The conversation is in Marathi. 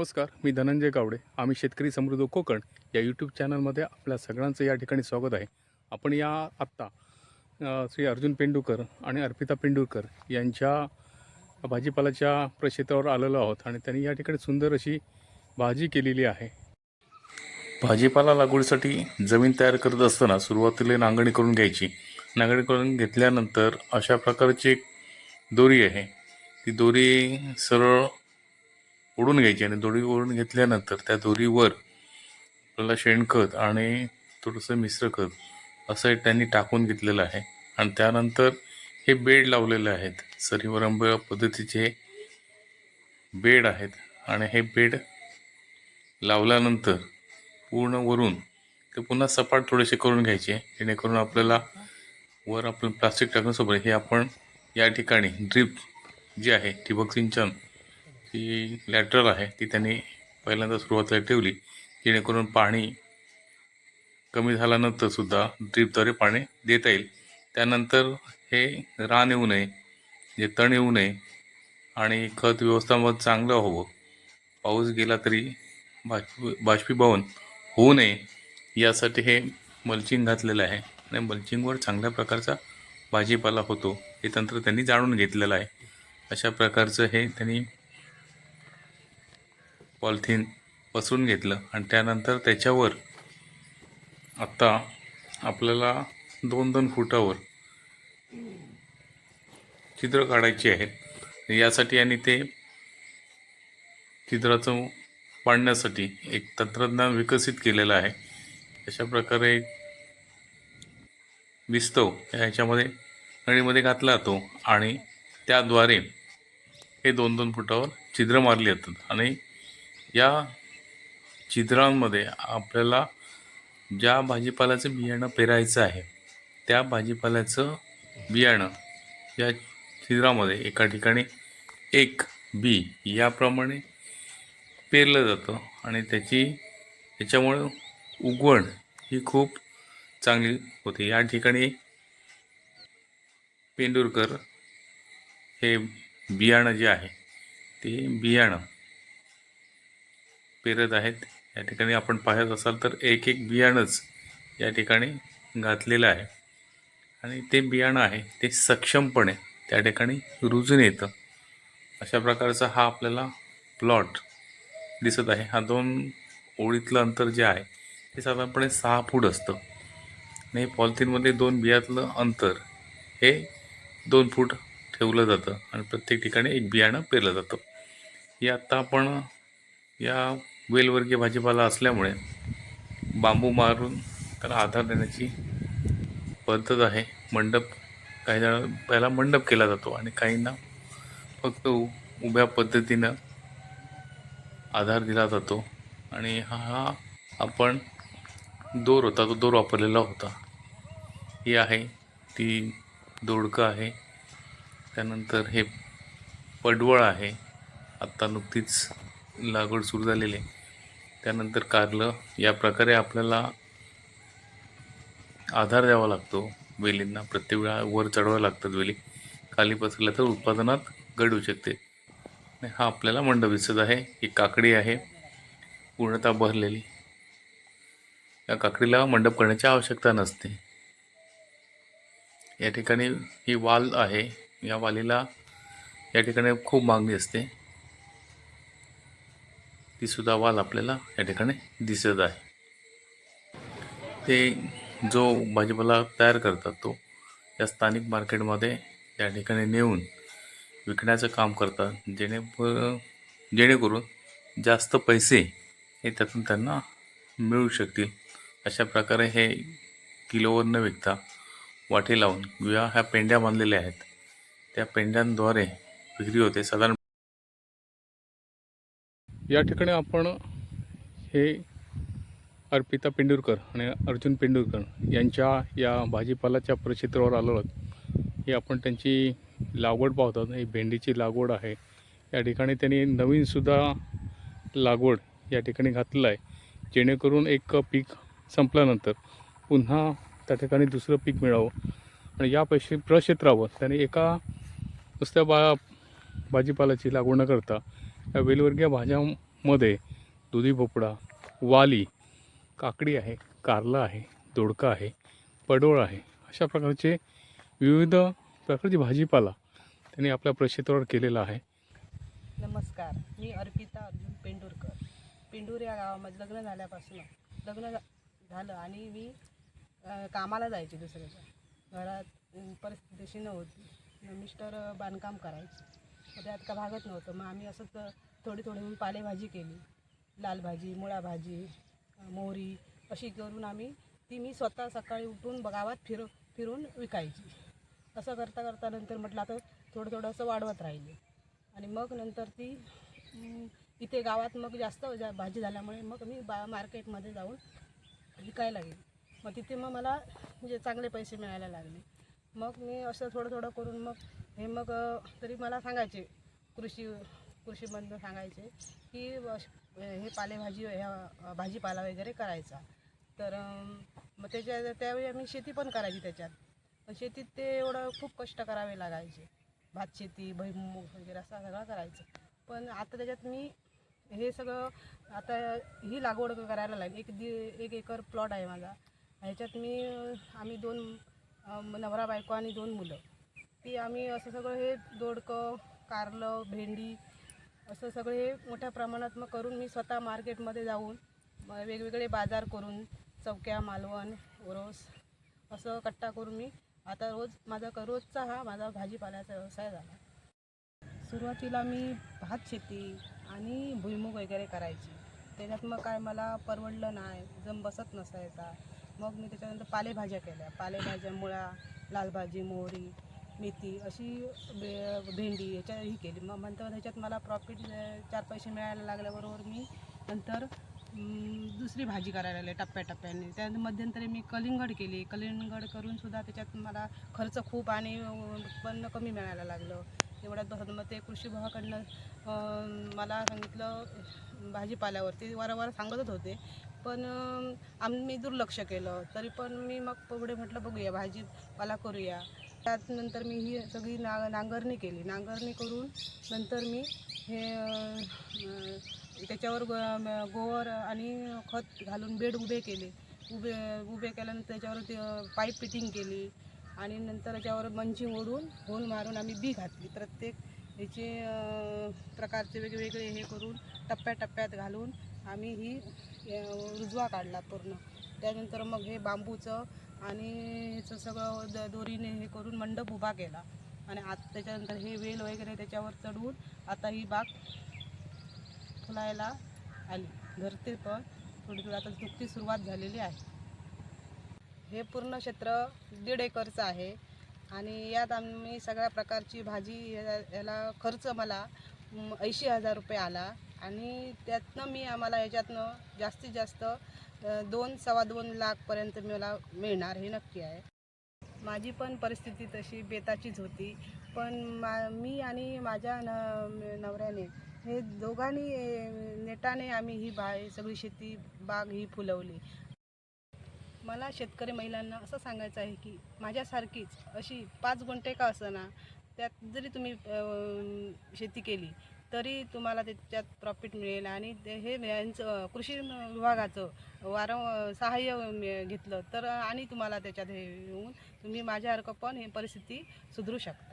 नमस्कार मी धनंजय गावडे. आम्ही शेतकरी समृद्ध कोकण या यूट्यूब चॅनलमध्ये आपल्या सगळ्यांचं या ठिकाणी स्वागत आहे. आपण या आत्ता श्री अर्जुन पेंडुकर आणि अर्पिता पेंडुरकर यांच्या भाजीपाल्याच्या प्रक्षेत्रावर आलेलो आहोत आणि त्यांनी या ठिकाणी सुंदर अशी भाजी केलेली आहे. भाजीपाला लागवडीसाठी जमीन तयार करत असताना सुरुवातीला नांगणी करून घ्यायची. नांगरणी करून घेतल्यानंतर अशा प्रकारची एक दोरी आहे. ती दोरी सरळ ओढून घ्यायची आणि दोरी ओढून घेतल्यानंतर त्या दोरीवर आपल्याला शेणखत आणि थोडंसं मिश्र खत असं त्यांनी टाकून घेतलेलं आहे. आणि त्यानंतर हे बेड लावलेले आहेत. सरीवरंब पद्धतीचे बेड आहेत. आणि हे बेड लावल्यानंतर पूर्ण वरून ते पुन्हा सपाट थोडेसे करून घ्यायचे. जेणेकरून आपल्याला वर आपण प्लास्टिक टाकण्यासोबत हे आपण या ठिकाणी ड्रीप जी आहे ठिबक सिंचन जी लॅटरल आहे. ती त्यांनी पहिल्यांदा सुरुवातीला ठेवली. जेणेकरून पाणी कमी झाल्यानंतर सुद्धा ड्रीपद्वारे पाणी देता येईल. त्यानंतर हे रान येऊ नये जे तण येऊ नये आणि खत व्यवस्थापन चांगलं हवं. पाऊस गेला तरी बाष्पी बाष्पीभवन होऊ नये यासाठी हे मल्चिंग घातलेलं आहे. आणि मल्चिंगवर चांगल्या प्रकारचा भाजीपाला होतो हे तंत्र त्यांनी जाणून घेतलेलं आहे. अशा प्रकारचं हे त्यांनी पॉलिथिन पसरून घेतलं आणि त्यानंतर त्याच्यावर आत्ता आपल्याला दोन दोन फुटावर चित्र काढायची आहेत यासाठी आणि ते चित्राचं पाडण्यासाठी एक तंत्रज्ञान विकसित केलेलं आहे. अशा प्रकारे विस्तव ह्याच्यामध्ये नळीमध्ये घातला जातो आणि त्याद्वारे हे दोन दोन फुटावर छिद्र मारली जातात आणि या छिद्रांमध्ये आपल्याला ज्या भाजीपाल्याचं बियाणं पेरायचं आहे त्या भाजीपाल्याचं बियाणं या छिद्रामध्ये एका ठिकाणी एक बी याप्रमाणे पेरलं जातं आणि त्याची त्याच्यामुळं उगवण ही खूप चांगली होते. या ठिकाणी पेंडुरकर हे बियाणं जे आहे ते बियाणं पेरत आहेत. या ठिकाणी आपण पाहत असाल तर एक एक बियाणंच या ठिकाणी घातलेलं आहे. आणि ते बियाणं आहे ते सक्षमपणे त्या ठिकाणी रुजून येतं. अशा प्रकारचा हा आपल्याला प्लॉट दिसत आहे. हा दोन ओळीतलं अंतर जे आहे ते साधारणपणे सहा फूट असतं. आणि पॉलिथिनमध्ये दोन बियातलं अंतर हे दोन फूट ठेवलं जातं आणि प्रत्येक ठिकाणी एक बियाणं पेरलं जातं. हे आत्ता आपण या वेलवर्गीय भाजीपाला असल्यामुळे बांबू मारून त्याला आधार देण्याची पद्धत आहे. मंडप काही जण पहिला मंडप केला जातो आणि काहींना फक्त उभ्या पद्धतीनं आधार दिला जातो. आणि हा हा आपण दोर होता तो दोर वापरलेला होता. ही आहे ती दोडकं आहे. त्यानंतर हे पडवळ आहे. आत्ता नुकतीच लागवड सुरू झालेली आहे. त्यानंतर कारलं या प्रकारे आपल्याला आधार द्यावा लागतो वेलींना. प्रत्येक वेळा वर चढवावं लागतात वेली. खाली पसरल्या तर उत्पादनात घडू शकते हा आपल्याला मंडप दिसत आहे. ही काकडी आहे. पूर्णतः भरलेली या काकडीला मंडप करण्याची आवश्यकता नसते. या ठिकाणी ही वाल आहे. या वालीला या ठिकाणी खूप मागणी असते. तीसुद्धा वाल आपल्याला या ठिकाणी दिसत आहे. ते जो भाजीपाला तयार करतात तो या स्थानिक मार्केटमध्ये त्या ठिकाणी नेऊन विकण्याचं काम करतात जेणे जेणेकरून जास्त पैसे हे त्यातून त्यांना मिळू शकतील. अशा प्रकारे हे किलोवर न विकता वाटे लावून किंवा ह्या पेंड्या बांधलेल्या आहेत. त्या पेंड्यांद्वारे विक्री होते. साधारण या ठिकाणी आपण हे अर्पिता पेंडुरकर आणि अर्जुन पेंडुरकर यांच्या या भाजीपालाच्या प्रक्षेत्रावर आलो आहोत. ही आपण त्यांची लागवड पाहतात. ही भेंडीची लागवड आहे. या ठिकाणी त्यांनी नवीनसुद्धा लागवड या ठिकाणी घातलेलं आहे. जेणेकरून एक पीक संपल्यानंतर पुन्हा त्या ठिकाणी दुसरं पीक मिळावं. आणि या पैसे प्रक्षेत्रावर त्यांनी एका नुसत्या बा भाजीपाल्याची लागवड न करता या वेलवर्गीय भाज्यामध्ये दुधी भोपळा वाली काकडी आहे कारलं आहे दोडका आहे पडोळ आहे. अशा प्रकारचे विविध प्रकारची भाजीपाला त्यांनी आपल्या प्रक्षेत्रावर केलेला आहे. नमस्कार मी अर्पिता अर्जुन पेंडुरकर. पेंडूर या गावामध्ये लग्न झाल्यापासून लग्न झा- झालं आणि मी कामाला जायचे दुसऱ्याच्या. घरात परिस्थितीशी परिस्थिती तशी नव्हती. मिस्टर बांधकाम करायचे. त्यात का भागत नव्हतं. मग आम्ही असंच थोडी थोडी पालेभाजी केली. लाल भाजी मुळा भाजी मोहरी अशी करून आम्ही ती मी स्वतः सकाळी उठून गावात फिर फिरून विकायची. असं करता करता नंतर म्हटलं आता थोडं थोडं असं वाढवत राहिले. आणि मग नंतर ती इथे गावात मग जास्त जा- भाजी झाल्यामुळे मग मी बा मार्केटमध्ये जाऊन विकायला गेले. मग तिथे मग मला म्हणजे चांगले पैसे मिळायला लागले. मग मी असं थोडं थोडं करून मग हे मग तरी मला सांगायचे कृषी कृषीमधनं सांगायचे की हे पालेभाजी ह्या भाजीपाला वगैरे करायचा. तर मग त्याच्या त्यावेळी आम्ही शेती पण करायची त्याच्यात. पण शेतीत ते एवढं खूप कष्ट करावे लागायचे. भात शेती भुईमूग वगैरे असं सगळं करायचं. पण आता त्याच्यात मी हे सगळं आता ही लागवड करायला लागेल. एक दि एक एकर प्लॉट आहे माझा. ह्याच्यात मी आम्ही दोन नवरा बायको आणि दोन मुलं. ती आम्ही असं सगळं हे दोडकं कारलं भेंडी असं सगळं हे मोठ्या प्रमाणात मग करून मी स्वतः मार्केटमध्ये जाऊन वेगवेगळे बाजार करून चौक्या मालवण ओरोस असं कट्टा करून मी आता रोज माझा रोजचा हा माझा भाजीपाल्याचा व्यवसाय झाला. सुरुवातीला मी भात शेती आणि भुईमूग वगैरे करायची. त्याच्यात मग काय मला परवडलं नाही जम बसत नसायचा. मग मी त्याच्यानंतर पालेभाज्या केल्या. पालेभाज्या मुळा लाल भाजी मोहरी मेथी अशी बे भेंडी याच्या ही केली. मग नंतर ह्याच्यात मला प्रॉफिट चार पैसे मिळायला लागल्याबरोबर मी नंतर दुसरी भाजी करायला लागले टप्प्याटप्प्याने. त्या मध्यंतरी मी कलिंगड केली. कलिंगड करूनसुद्धा त्याच्यात मला खर्च खूप आणि उत्पन्न कमी मिळायला लागलं. एवढ्यात बसत मग ते कृषी विभागाकडनं मला सांगितलं भाजीपाल्यावरती. वारंवार सांगतच होते पण आम्ही दुर्लक्ष केलं. तरी पण मी मग पुढे म्हटलं बघूया भाजीपाला करूया. त्यानंतर मी ही सगळी ना नांगरणी केली. नांगरणी करून नंतर मी हे त्याच्यावर गो- गोवर आणि खत घालून बेड उभे केले. उभे उभे केल्यानंतर त्याच्यावर ते पाईप फिटिंग केली आणि नंतर त्याच्यावर मंची ओढून होल मारून आम्ही बी घातली. प्रत्येक ह्याचे प्रकारचे वेगवेगळे हे करून टप्प्याटप्प्यात घालून आम्ही ही रुजवा काढला पूर्ण. त्यानंतर मग हे बांबूचं आणि ह्याचं सगळं द दोरीने हे करून मंडप उभा केला. आणि आत त्याच्यानंतर हे वेल वगैरे त्याच्यावर चढवून आता ही बाग फुलायला आली. धरते पण थोडी थोडी आता नुकती सुरुवात झालेली आहे. हे पूर्ण क्षेत्र दीड एकरचं आहे. आणि यात आम्ही सगळ्या प्रकारची भाजी या- याला खर्च मला ऐंशी हजार रुपये आला. आणि त्यातनं मी आम्हाला याच्यातनं जास्तीत जास्त दोन सव्वा दोन लाखपर्यंत मला मिळणार हे नक्की आहे. माझी पण परिस्थिती तशी बेताचीच होती पण मा मी आणि माझ्या न नवऱ्याने हे दोघांनी नेटाने आम्ही ही बा सगळी शेती बाग ही फुलवली. मला शेतकरी महिलांना असं सांगायचं आहे की माझ्यासारखीच अशी पाच गुंठे का असं ना त्यात जरी तुम्ही शेती केली तरी तुम्हाला त्याच्यात प्रॉफिट मिळेल. आणि ते हे यांचं कृषी विभागाचं वारं सहाय्य घेतलं. तर आणि तुम्हाला त्याच्यात हे येऊन तुम्ही माझ्यासारखं पण ही परिस्थिती सुधरू शकता.